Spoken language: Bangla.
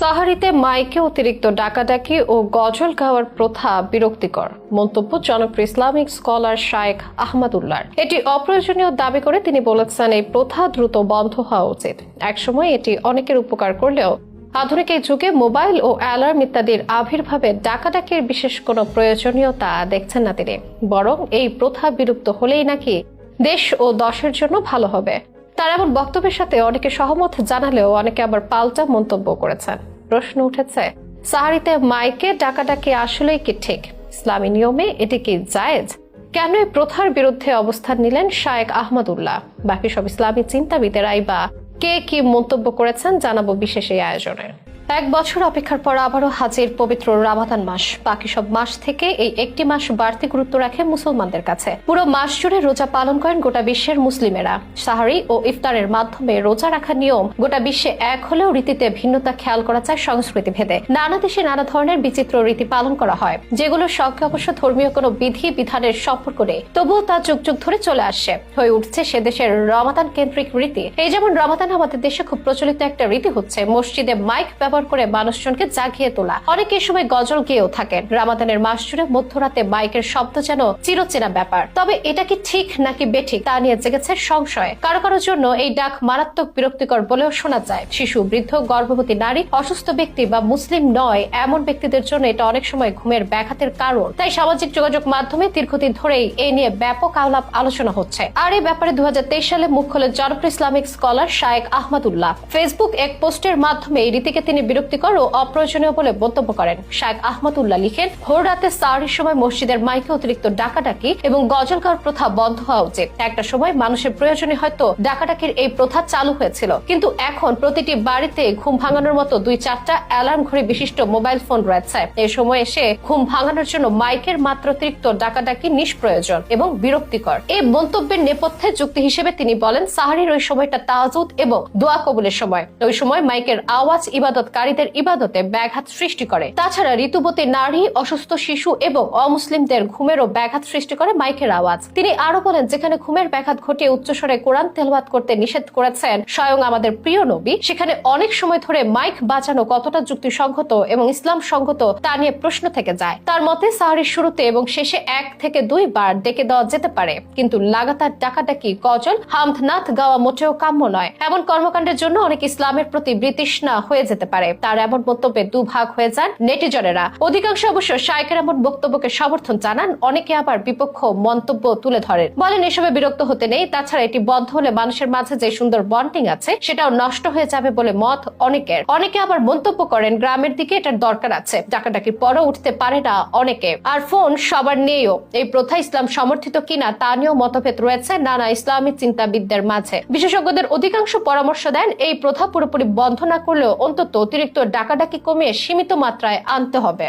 সাহারিতে মাইকে অতিরিক্ত ডাকাডাকি ও গজল গাওয়ার প্রথা বিরক্তিকর। মন্তব্য জনপ্রিয় ইসলামিক স্কলার শায়েখ আহমদুল্লাহ এটি অপ্রয়োজনীয় দাবি করে তিনি বলেছেন, এই প্রথা দ্রুত বন্ধ হওয়া উচিত। একসময় এটি অনেকের উপকার করলেও আধুনিক এই যুগে মোবাইল ও অ্যালার্ম ইত্যাদির আবির্ভাবে ডাকাডাকির বিশেষ কোনো প্রয়োজনীয়তা দেখছেন না তিনি। বরং এই প্রথা বিলুপ্ত হলেই নাকি দেশ ও দশের জন্য ভালো হবে। তার এমন বক্তব্যের সাথে অনেকে সহমত জানালেও অনেকে আবার পাল্টা মন্তব্য করেছেন। প্রশ্ন উঠেছে, সাহারিতে মাইকে ডাকাডাকি আসলেই কি ঠিক? ইসলামী নিয়মে এটি কি জায়েজ? কেন প্রথার বিরুদ্ধে অবস্থান নিলেন শায়েক আহমদুল্লাহ? বাকি সব ইসলামী চিন্তাবিদেরাই বা কে কি মন্তব্য করেছেন জানাব বিশেষ এই আয়োজনে। এক বছর অপেক্ষার পর আবারও হাজির পবিত্র রামাদান মাস। বাকি সব মাস থেকে এই একটি মাস বাড়তি গুরুত্ব রাখে মুসলমানদের কাছে। পুরো মাস জুড়ে রোজা পালন করেন গোটা বিশ্বের মুসলিমেরা। সাহারি ও ইফতারের মাধ্যমে রোজা রাখার নিয়ম গোটা বিশ্বে এক হলেও রীতিতে ভিন্নতা খেয়াল করা যায় সংস্কৃতি ভেদে। নানা দেশে নানা ধরনের বিচিত্র রীতি পালন করা হয় যেগুলোর সঙ্গে অবশ্য ধর্মীয় কোনো বিধি বিধানের সম্পর্ক নেই। তবুও তা যুগ যুগ ধরে চলে আসছে। হয়ে উঠছে সে দেশের রমাদান কেন্দ্রিক রীতি। এই যেমন রমাদান আমাদের দেশে খুব প্রচলিত একটা রীতি হচ্ছে, মসজিদে মাইক ব্যবহার করে মানুষজনকে জাগিয়ে তোলা। অনেক সময় গজল গেয়েও থাকেন। রামাদানের মাস জুড়ে মধ্যরাতে মাইকের শব্দ যেন চিরচেনা ব্যাপার। তবে এটা কি ঠিক নাকি বেঠিক, তা নিয়ে জেগেছে সংশয়। কারও কারোর জন্য এই ডাক মারাত্মক বিরক্তিকর বলেও শোনা যায়। শিশু, বৃদ্ধ, গর্ভবতী নারী, অসুস্থ ব্যক্তি বা মুসলিম নয়, এমন ব্যক্তিদের জন্য এটা অনেক সময় ঘুমের ব্যাঘাতের কারণ। তাই সামাজিক যোগাযোগ মাধ্যমে দীর্ঘদিন ধরেই এই নিয়ে ব্যাপক আলাপ আলোচনা হচ্ছে। আর এই ব্যাপারে দু হাজার তেইশ সালে মুখ খোলেন জনপ্রিয় Islamic scholar Shaikh Ahmadullah. Facebook এক পোস্টের মাধ্যমে রীতিকে তিনি বিরক্তিকর ও অপ্রয়োজনীয় বলে মন্তব্য করেন। শায়েক আহমদুল্লাহ লিখেন, ভোর রাতে সারির সময় মসজিদের মাইকে অতিরিক্ত ডাকাডাকি এবং গজল গাওয়ার প্রথা বন্ধ হওয়া উচিত। একটা সময় মানুষের প্রয়োজনে হয়তো ডাকাডাকির এই প্রথা চালু হয়েছিল। কিন্তু এখন প্রতিটি বাড়িতে ঘুম ভাঙানোর মতো দুই চারটা অ্যালার্ম ঘড়ি বিশিষ্ট মোবাইল ফোন রয়েছে। এই সময় এসে ঘুম ভাঙানোর জন্য মাইকের মাত্র অতিরিক্ত ডাকাডাকি নিষ্প্রয়োজন এবং বিরক্তিকর। এই মন্তব্যের নেপথ্যে যুক্তি হিসেবে তিনি বলেন, সাহারির ওই সময়টা তাজুদ এবং দোয়া কবুলের সময়। ওই সময় মাইকের আওয়াজ ইবাদতকারীদের ইবাদতে ব্যাঘাত সৃষ্টি করে। তাছাড়া ঋতুবতী নারী, অসুস্থ শিশু এবং অমুসলিমদের ঘুমেরও ব্যাঘাত সৃষ্টি করে মাইকের আওয়াজ। তিনি আরও বলেন, যেখানে ঘুমের ব্যাঘাত ঘটিয়ে উচ্চস্বরে কোরআন তেলবাদ করতে নিষেধ করেছেন, স্বয়ং আমাদের প্রিয় নবী, সেখানে অনেক সময় ধরে মাইক বাজানো কতটা যুক্তিসঙ্গত এবং ইসলাম সঙ্গত তা নিয়ে প্রশ্ন থেকে যায়। তার মতে, সাহারির শুরুতে এবং শেষে এক থেকে দুই বার ডেকে দেওয়া যেতে পারে। কিন্তু লাগাতার ডাকাডাকি, গজল হামদনাথ গাওয়া মোটেও কাম্য নয়। এমন কর্মকাণ্ডের জন্য অনেক ইসলামের প্রতি বৃতৃষ্ণা হয়ে যেতে পারে। তার এমন বক্তব্যে দুভাগ হয়ে যান নেটিজনেরা। অধিকাংশ অবশ্য শায়কের এমন বক্তব্যকে সমর্থন জানান, অনেকে আবার বিপক্ষ মন্তব্য তুলে ধরেন। বলেন, এসবে বিরক্ত হতে নেই, তাছাড়া এটি বন্ধ হলে মানুষের মাঝে যে সুন্দর বন্ডিং আছে, সেটাও নষ্ট হয়ে যাবে বলে মত অনেকের। অনেকে আবার মন্তব্য করেন, গ্রামের দিকে এটার দরকার আছে। ডাকাডাকির পরও উঠতে পারে না অনেকে। আর ফোন সবার নেইও এই প্রথা ইসলাম সমর্থিত কিনা তা নিয়েও মতভেদ রয়েছে নানা ইসলামী চিন্তাবিদদের মাঝে। বিশেষজ্ঞদের অধিকাংশ পরামর্শ দেন, এই প্রথা পুরোপুরি বন্ধ না করলেও অন্তত অতিরিক্ত ডাকাডাকি কমিয়ে সীমিত মাত্রায় আনতে হবে।